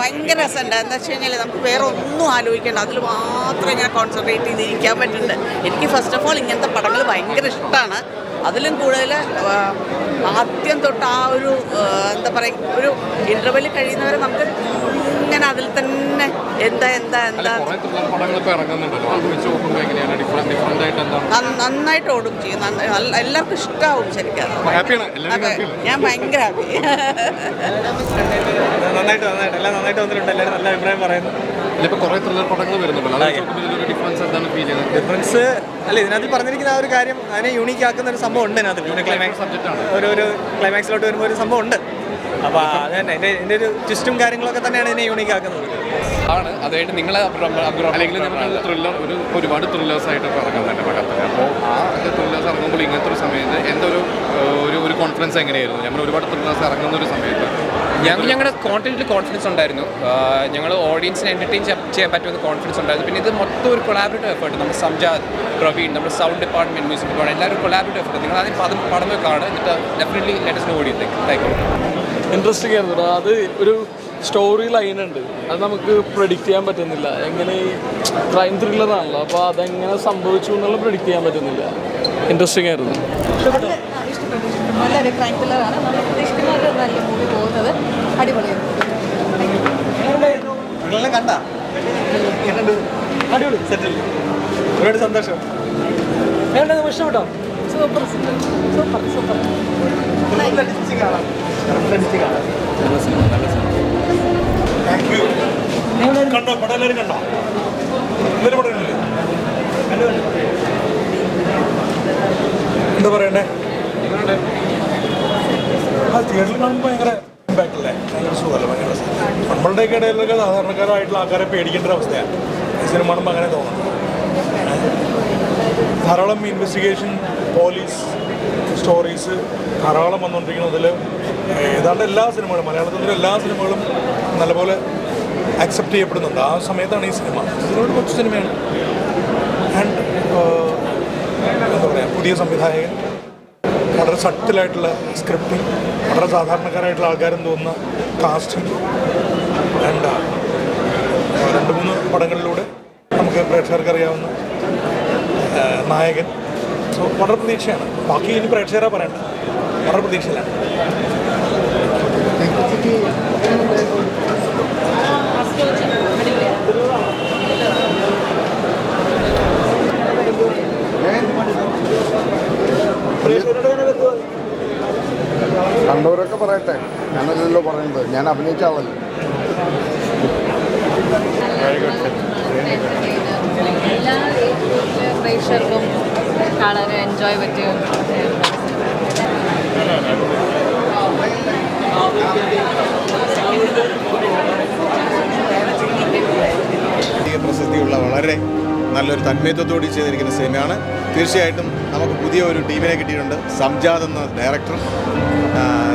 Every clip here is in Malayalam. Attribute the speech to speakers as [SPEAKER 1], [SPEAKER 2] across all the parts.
[SPEAKER 1] ഭയങ്കര രസമുണ്ട്. എന്താ വെച്ച് കഴിഞ്ഞാൽ നമുക്ക് വേറെ ഒന്നും ആലോചിക്കേണ്ട. അതിൽ മാത്രം ഇങ്ങനെ കോൺസെൻട്രേറ്റ് ചെയ്തിരിക്കാൻ പറ്റുന്നുണ്ട്. എനിക്ക് ഫസ്റ്റ് ഓഫ് ഓൾ ഇങ്ങനത്തെ പടങ്ങൾ ഭയങ്കര ഇഷ്ടമാണ് അതിലും കൂടുതൽ ആദ്യം തൊട്ട് ആ ഒരു എന്താ പറയുക ഒരു ഇന്റർവെല്ലിൽ കഴിയുന്നവരെ നമുക്ക് ഇങ്ങനെ അതിൽ തന്നെ എന്താ എന്താ എന്താ? നന്നായിട്ട് ഓടും ചെയ്യും. എല്ലാവർക്കും ഇഷ്ടമാവും ശരിക്കും ഞാൻ ഭയങ്കര ഹാപ്പി.
[SPEAKER 2] നന്നായിട്ട് നന്നായിട്ട് എല്ലാം നന്നായിട്ട് വന്നിട്ടുണ്ട്. എല്ലാവരും നല്ല അഭിപ്രായം പറയുന്നു.
[SPEAKER 3] ഡിഫറൻസ്
[SPEAKER 2] അല്ല ഇതിനകത്ത് പറഞ്ഞിരിക്കുന്ന ആ ഒരു കാര്യം അതിനെ യൂണീക്ക് ആക്കുന്ന ഒരു സംഭവം ഉണ്ട് ഇതിനകത്ത്. ക്ലൈമാക്സ്
[SPEAKER 3] സബ്ജക്റ്റ് ആണ്.
[SPEAKER 2] ഒരു ഒരു ക്ലൈമാക്സിലോട്ട് വരുമ്പോൾ ഒരു സംഭവം ഉണ്ട്. അപ്പോൾ അത് തന്നെ. എന്റെ എന്റെ ഒരു ട്വിസ്റ്റും കാര്യങ്ങളൊക്കെ തന്നെയാണ് ഇതിനെ യൂണീക്ക് ആക്കുന്നത്.
[SPEAKER 4] ആണ്. അതായിട്ട് നിങ്ങളെ
[SPEAKER 3] അല്ലെങ്കിൽ നമുക്ക് ത്രില്ലർ ഒരു ഒരുപാട് ത്രില്ലേഴ്സ് ആയിട്ട് ഇറങ്ങാൻ തന്നെ പടത്തിൽ അപ്പോൾ ആ ത്രില്ലേഴ്സ് ഇറങ്ങുമ്പോൾ ഇങ്ങനത്തെ ഒരു സമയത്ത് എന്തൊരു ഒരു ഒരു ഒരു കോൺഫിഡൻസ് എങ്ങനെയായിരുന്നു? നമ്മൾ ഒരുപാട് ത്രില്ലേഴ്സ് ഇറങ്ങുന്ന ഒരു സമയത്ത്
[SPEAKER 4] ഞങ്ങൾ ഞങ്ങളുടെ കോണ്ടന്റിൽ കോൺഫിഡൻസ് ഉണ്ടായിരുന്നു. ഞങ്ങൾ ഓഡിയൻസിനെ എന്റർടൈൻ ചെയ്യാൻ പറ്റുമെന്ന് കോൺഫിഡൻസ് ഉണ്ടായിരുന്നു. പിന്നെ ഇത് മൊത്തം ഒരു കൊളാബറേറ്റീവ് എഫേർട്ട് നമ്മുടെ സംജാദ് പ്രവീൺ നമ്മുടെ സൗണ്ട് ഡിപ്പാർട്ട്മെന്റ് മ്യൂസിക് ഡിപ്പാർട്ട് എല്ലാവരും കൊളാബറേറ്റീവ് എഫേർട്ട് നിങ്ങൾ ആദ്യം പദം പടം നോക്കി കാണുക. എന്നിട്ട് definitely latest no audio thank you
[SPEAKER 5] interesting ആയിരുന്നു കേട്ടോ. അത് ഒരു സ്റ്റോറി ലൈൻ ഉണ്ട്. അത് നമുക്ക് പ്രെഡിക്റ്റ് ചെയ്യാൻ പറ്റുന്നില്ല. എങ്ങനെ ഈ ക്രൈം ത്രില്ലറാണല്ലോ അപ്പോൾ അതെങ്ങനെ സംഭവിച്ചു എന്നുള്ള പ്രെഡിക്റ്റ് ചെയ്യാൻ പറ്റുന്നില്ല. ഇൻട്രസ്റ്റിംഗ് ആയിരുന്നു.
[SPEAKER 6] നല്ലൊരു ക്രൈം ത്രില്ലറാണ് നമ്മൾ പ്രതീക്ഷിക്കുന്ന ഒരു നല്ല മൂവി പോകുന്നത്.
[SPEAKER 2] കണ്ട അടിപൊളി. സെറ്റിൽ. ഒരുപാട് സന്തോഷം. ഇഷ്ടപ്പെട്ടോ?
[SPEAKER 6] Super super. സൂപ്പർ
[SPEAKER 2] കാണാം. കാണാം.
[SPEAKER 7] കണ്ടോ? പടം എല്ലാവരും കണ്ടോ? എന്തൊരു പടം എന്താ പറയണ്ടേ ആ തിയേറ്ററിൽ കാണുമ്പോൾ ഭയങ്കര ഇമ്പാക്റ്റ് അല്ലേ ഭയങ്കര സുഖമല്ലേ ഭയങ്കര രസം നമ്മളുടെയൊക്കെ ഇടയിലൊക്കെ സാധാരണക്കാരായിട്ടുള്ള ആൾക്കാരെ പേടിക്കേണ്ട ഒരു അവസ്ഥയാണ്. ഈ സിനിമ കാണുമ്പോൾ അങ്ങനെ തോന്നുന്നു ധാരാളം ഇൻവെസ്റ്റിഗേഷൻ പോലീസ് സ്റ്റോറീസ് ധാരാളം വന്നുകൊണ്ടിരിക്കുന്നതിൽ ഏതാണ്ട് എല്ലാ സിനിമകളും മലയാളത്തിലെ എല്ലാ സിനിമകളും നല്ലപോലെ അക്സെപ്റ്റ് ചെയ്യപ്പെടുന്നുണ്ട്. ആ സമയത്താണ് ഈ സിനിമ. ഇതിനോട് കുറച്ച് സിനിമയാണ്. ആൻഡ് എന്താ പറയുക പുതിയ സംവിധായകൻ വളരെ സട്ടിലായിട്ടുള്ള സ്ക്രിപ്റ്റിംഗ് വളരെ സാധാരണക്കാരായിട്ടുള്ള ആൾക്കാരും തോന്നുന്ന കാസ്റ്റിംഗ് നമുക്ക് പ്രേക്ഷകർക്ക് അറിയാവുന്ന ആ, നായകൻ. സോ വളരെ പ്രതീക്ഷയാണ്. ബാക്കി ഇനി പ്രേക്ഷകരെ പറയണ്ട? വളരെ പ്രതീക്ഷയിലാണ്.
[SPEAKER 8] കണ്ടവരൊക്കെ പറയട്ടെ. ഞാനല്ലല്ലോ പറയുന്നത്. ഞാൻ അഭിനയിച്ച ആളല്ലേ
[SPEAKER 6] എല്ലാ പ്രേക്ഷകർക്കും കാണാൻ എൻജോയ് പറ്റിയ
[SPEAKER 9] പ്രസിദ്ധിയുള്ള വളരെ നല്ലൊരു തന്മയത്വത്തോട് ചെയ്തിരിക്കുന്ന സിനിമയാണ്. തീർച്ചയായിട്ടും നമുക്ക് പുതിയ ഒരു ടീമിനെ കിട്ടിയിട്ടുണ്ട്. സംജാദ് എന്ന ഡയറക്ടർ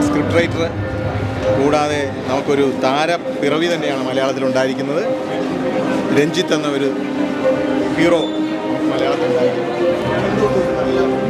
[SPEAKER 9] സ്ക്രിപ്റ്റ് റൈറ്റർ കൂടാതെ നമുക്കൊരു താര പിറവി തന്നെയാണ് മലയാളത്തിലുണ്ടായിരിക്കുന്നത്. രഞ്ജിത്ത് എന്ന ഒരു ഹീറോ malhada. Né?